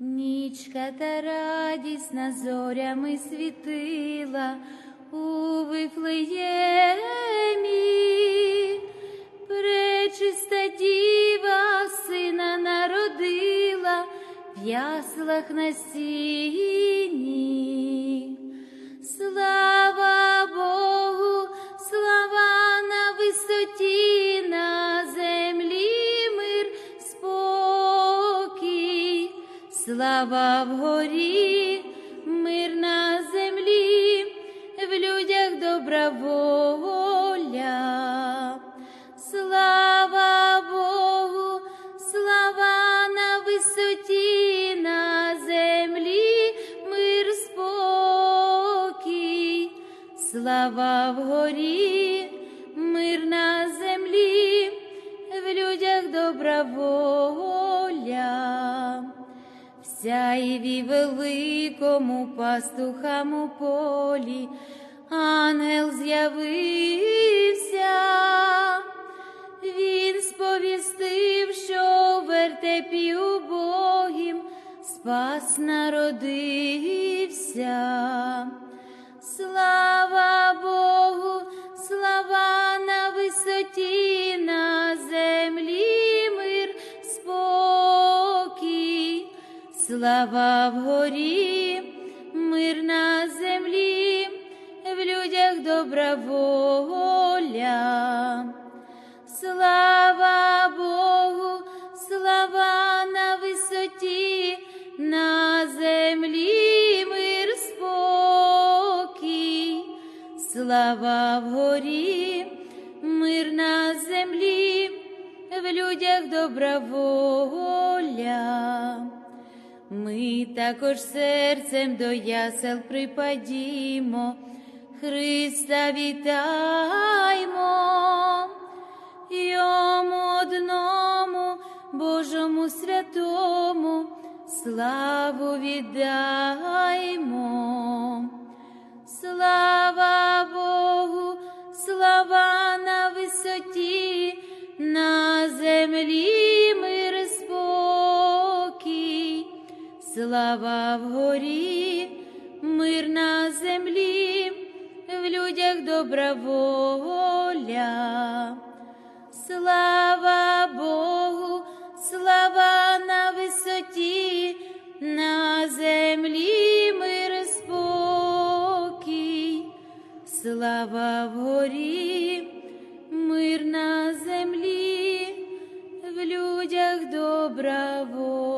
Нічка та радісна зорями світила у Вифлеємі. Пречиста діва сина народила в яслах на сіні. Слава вгорі, мир на землі, в людях добра воля. Слава Богу, слава на висоті, на землі, мир спокій, слава вгорі, сяєві великому пастухам у полі ангел з'явився. Він сповістив, що в вертепі убогім спас народився. Слава Богу, слава на висоті, на землі слава вгорі, мир на землі, в людях добра воля. Слава Богу, слава на висоті, на землі мир спокій, слава вгорі, мир на землі, в людях добра воля. Ми також серцем до ясел припадімо, Христа вітаймо, йому одному, Божому святому, славу віддаймо. Слава Богу, слава на висоті, на землі слава вгорі, мир на землі, в людях добра воля. Слава Богу, слава на висоті, на землі мир спокій, слава вгорі, мир на землі, в людях добра воля.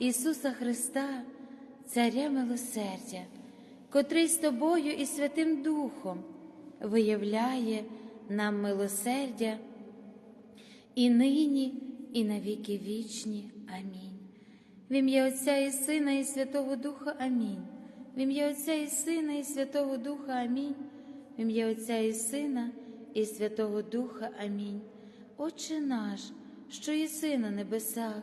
Ісуса Христа, Царя милосердя, котрий з тобою і Святим Духом виявляє нам милосердя і нині, і на віки вічні. Амінь. В ім'я Отця і Сина, і Святого Духа Амінь. В ім'я Отця і Сина, і Святого Духа Амінь. В ім'я Отця і Сина, і Святого Духа Амінь. Отче наш, що єси на небесах,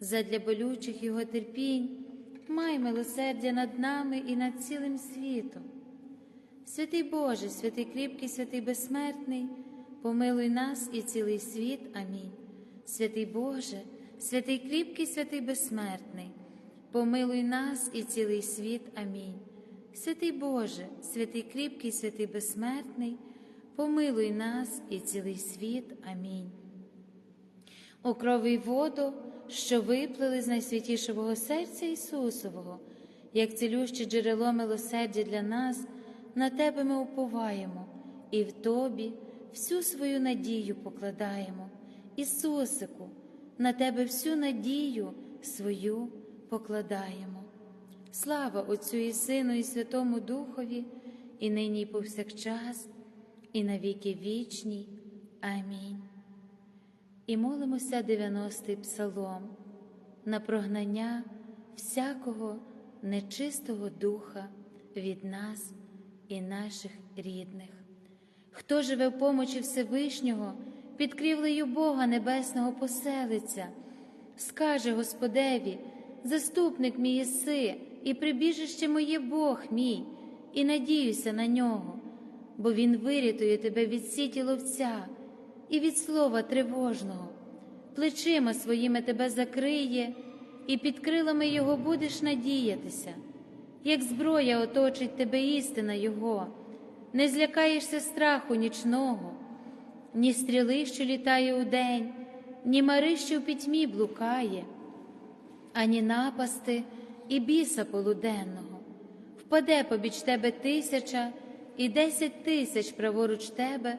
задля болючих його терпінь, май милосердя над нами і над цілим світом. Святий Боже, святий кріпкий, святий безсмертний помилуй нас і цілий світ. Амінь. Святий Боже, святий кріпкий, святий безсмертний, помилуй нас і цілий світ. Амінь. Святий Боже, святий кріпкий, святий безсмертний, помилуй нас і цілий світ. Амінь. У крови й воду, що виплили з найсвятішого серця Ісусового, як цілюще джерело милосердя для нас, на Тебе ми уповаємо і в Тобі всю свою надію покладаємо. Ісусику, на Тебе всю надію свою покладаємо. Слава Отцю і Сину, і Святому Духові, і нині, і повсякчас, і на віки вічні. Амінь. І молимося 90-й псалом на прогнання всякого нечистого духа від нас і наших рідних. Хто живе в помочі Всевишнього, під крівлею Бога Небесного поселиться, скаже Господеві, заступник мій єси, і прибіжище моє Бог мій, і надіюся на нього, бо Він вирятує тебе від сіті ловця і від слова тривожного, плечима своїми тебе закриє, і під крилами Його будеш надіятися, як зброя оточить тебе істина Його не злякаєшся страху нічного, ні стріли, що літає удень, ні мари, що в пітьмі блукає, ані напасти і біса полуденного. Впаде побіч тебе тисяча і десять тисяч праворуч тебе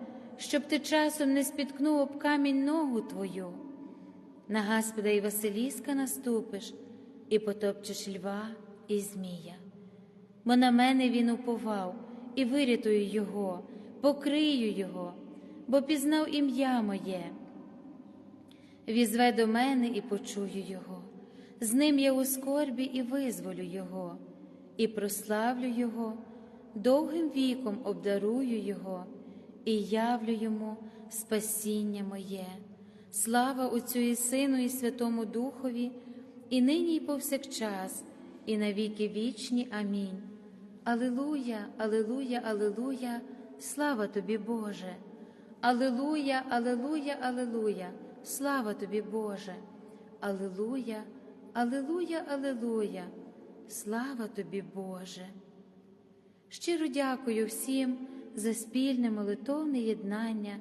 щоб ти часом не спіткнув об камінь ногу Твою. На Гаспода і Василіска наступиш, і потопчеш льва і змія. Бо на мене він уповав, і вирятую його, покрию його, бо пізнав ім'я моє. Візве до мене і почую його, з ним я у скорбі і визволю його, і прославлю Його, довгим віком обдарую Його, і явлю йому спасіння моє. Слава Отцю і Сину, і Святому Духові, і нині, і повсякчас, і на віки вічні. Амінь. Алилуя, Алилуя, Алилуя, слава тобі, Боже. Алилуя, Алилуя, Алилуя, слава тобі, Боже. Алилуя, Алилуя, Алилуя, слава тобі, Боже. Щиро дякую всім за спільне молитовне єднання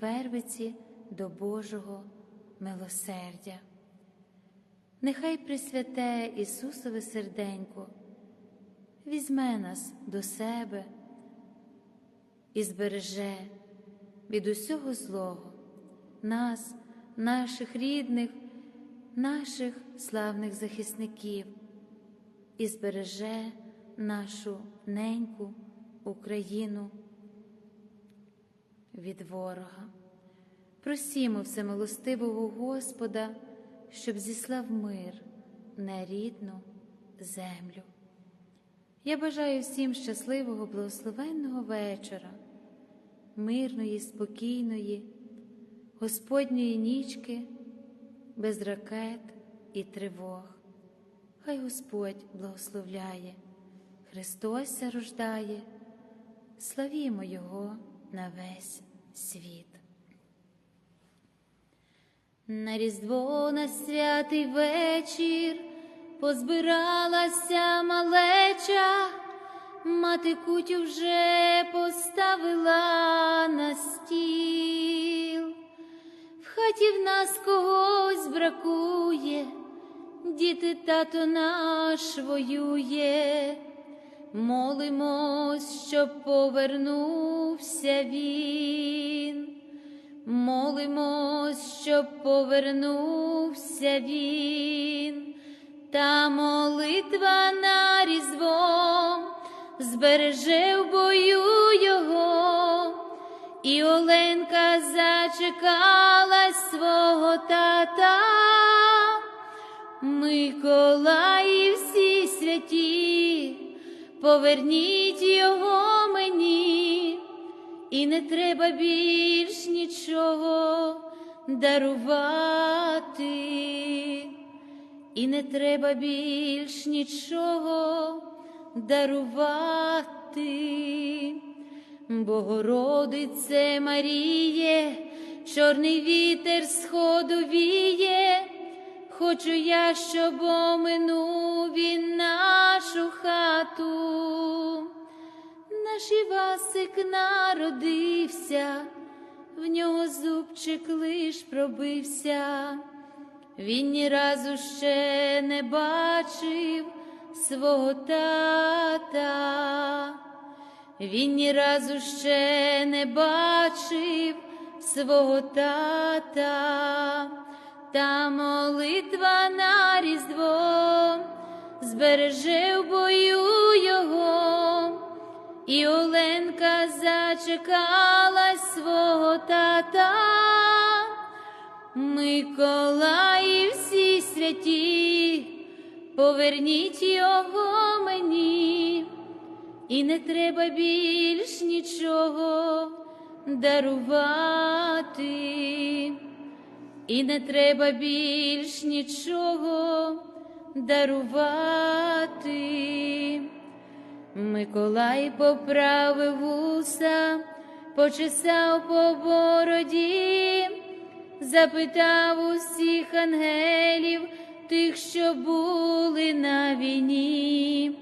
вервиці до Божого милосердя. Нехай Пресвяте Ісусове серденько візьме нас до себе і збереже від усього злого нас, наших рідних, наших славних захисників і збереже нашу неньку Україну від ворога. Просімо всемилостивого Господа, щоб зіслав мир на рідну землю. Я бажаю всім щасливого, благословенного вечора, мирної, спокійної, Господньої нічки, без ракет і тривог. Хай Господь благословляє, Христос рождає, славімо Його на весь світ. На Різдво на святий вечір позбиралася малеча, мати кутю вже поставила на стіл. В хаті в нас когось бракує, діти тато наш воює, молимось, щоб повернувся він. Молимось, щоб повернувся він, та молитва на різдво збереже в бою його, і Оленка зачекала свого тата, Миколаї всі святі, поверніть його мені і не треба більш нічого дарувати, і не треба більш нічого дарувати, Богородице Маріє, чорний вітер сходу віє, хочу я, щоб оминув він нашу хату. Наш Івасик народився, в нього зубчик лиш пробився, він ні разу ще не бачив свого тата, він ні разу ще не бачив свого тата, та молитва на різдво. Збереже в бою його. І Оленка зачекала свого тата, Миколаї всі святі, поверніть його мені, і не треба більш нічого дарувати, і не треба більш нічого дарувати. Миколай поправив вуса, почесав по бороді, запитав усіх ангелів, тих, що були на війні,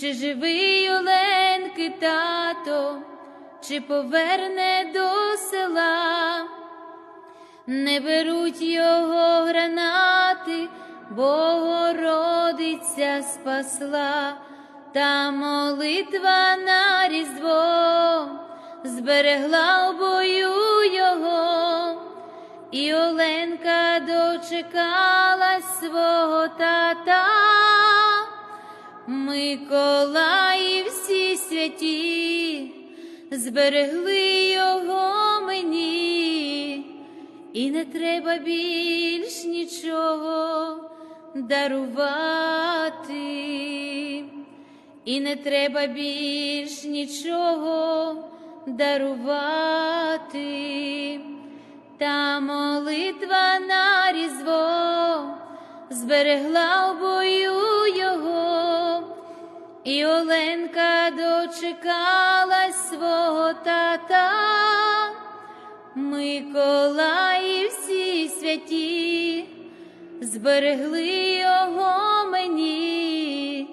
чи живий Оленки тато, чи поверне до села, не беруть його гранати, Богородиця спасла, та молитва на різдво зберегла в бою його, і Оленка дочекалась свого тата. Миколаї всі святі зберегли його мені, і не треба більш нічого дарувати, і не треба більш нічого дарувати, та молитва на різдво зберегла в бою його, і Оленка дочекалась свого тата, Миколаї всі святі, зберегли його мені,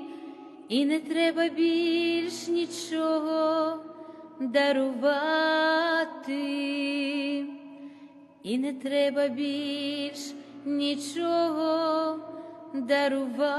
і не треба більш нічого дарувати, і не треба більш нічого дарувати.